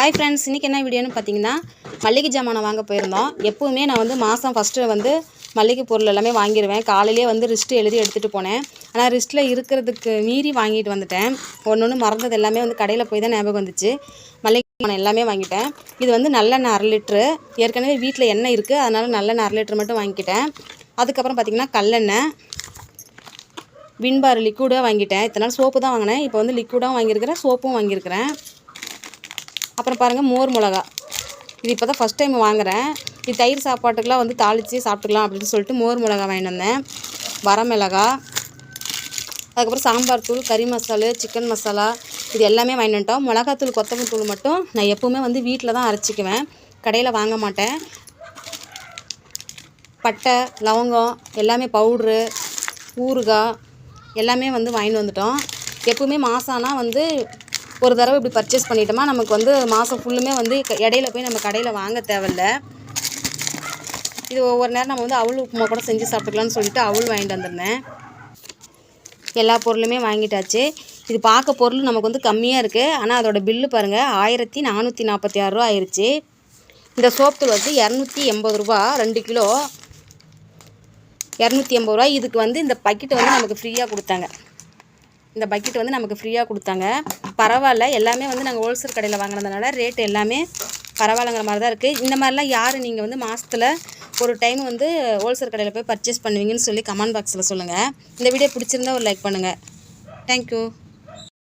Hi friends இன்றைக்கி என்ன வீடியோன்னு பார்த்தீங்கன்னா மளிகை ஜாமானை வாங்க போயிருந்தோம். எப்போவுமே நான் வந்து மாதம் ஃபஸ்ட்டு வந்து மளிகை பொருள் எல்லாமே வாங்கிடுவேன் காலையிலே வந்து ரிஸ்ட்டு எழுதி எடுத்துகிட்டு போனேன். ஆனால் ரிஸ்ட்டில் இருக்கிறதுக்கு மீறி வாங்கிட்டு வந்துட்டேன். ஒன்று ஒன்று மறந்தது எல்லாமே வந்து கடையில் போய் தான் ஞாபகம் வந்துச்சு. மளிகை ஜாமான் எல்லாமே வாங்கிட்டேன். இது வந்து நல்லெண்ணெய் அரை லிட்ரு ஏற்கனவே வீட்டில் எண்ணெய் இருக்குது அதனால் நல்லெண்ணெய் அரை லிட்ரு மட்டும் வாங்கிக்கிட்டேன். அதுக்கப்புறம் பார்த்திங்கன்னா கல்லெண்ணெய். வின்பார் லிக்விடாக வாங்கிட்டேன். இத்தனை நாள் சோப்பு தான் வாங்கினேன். இப்போ வந்து லிக்விடாகவும் வாங்கியிருக்கிறேன். சோப்பும் வாங்கியிருக்கிறேன். அப்புறம் பாருங்கள் மோர் மிளகா. இது இப்போ தான் ஃபஸ்ட் டைம் வாங்குறேன். இது தயிர் சாப்பாட்டுக்கெலாம் வந்து தாளித்து சாப்பிட்டுக்கலாம் அப்படின்னு சொல்லிட்டு மோர் மிளகா வாங்கிட்டு வந்தேன். வரமிளகா அதுக்கப்புறம் சாம்பார் தூள் கறி மசாலு சிக்கன் மசாலா இது எல்லாமே வாங்கிட்டு வந்துட்டோம். மிளகாத்தூள் கொத்தமல்லி தூள் மட்டும் நான் எப்போவுமே வந்து வீட்டில் தான் அரைச்சிக்குவேன். கடையில் வாங்க மாட்டேன். பட்டை லவங்கம் எல்லாமே பவுட்ரு ஊறுகாய் எல்லாமே வந்து வாங்கிட்டு வந்துட்டோம். எப்பவுமே மாதம் ஆனால் வந்து ஒரு தடவை இப்படி பர்ச்சேஸ் பண்ணிட்டோமா நமக்கு வந்து மாதம் ஃபுல்லுமே வந்து இடையில போய் நம்ம கடையில் வாங்க தேவையில்ல. இது ஒவ்வொரு நேரம் நம்ம வந்து அவள் உப்புமா கூட செஞ்சு சாப்பிட்டுக்கலாம்னு சொல்லிட்டு அவள் வாங்கிட்டு வந்திருந்தேன். எல்லா பொருளுமே வாங்கிட்டாச்சு. இது பார்க்க பொருள் நமக்கு வந்து கம்மியாக இருக்குது ஆனால் அதோட பில்லு பாருங்கள் ஆயிரத்தி நானூற்றி நாற்பத்தி ஆறுரூவா ஆயிடுச்சு இந்த சோப்பு வந்து இரநூத்தி எண்பது ரூபா ரெண்டு கிலோ. இரநூத்தி எண்பது ரூபா இதுக்கு வந்து இந்த பக்கெட்டை வந்து நமக்கு ஃப்ரீயாக கொடுத்தாங்க. இந்த பக்கெட் வந்து நமக்கு ஃப்ரீயாக கொடுத்தாங்க. பரவாயில்ல எல்லாமே வந்து நாங்கள் ஹோல்சேல் கடையில் வாங்கினதுனால ரேட் எல்லாமே பரவாயில்லங்கிற மாதிரி தான் இருக்குது இந்த மாதிரிலாம் யார் நீங்கள் வந்து மாதத்தில் ஒரு டைம் வந்து ஹோல்சேல் கடையில் போய் பர்ச்சேஸ் பண்ணுவீங்கன்னு சொல்லி கமெண்ட் பாக்ஸில் சொல்லுங்கள் இந்த வீடியோ பிடிச்சிருந்தா ஒரு லைக் பண்ணுங்கள் தேங்க்யூ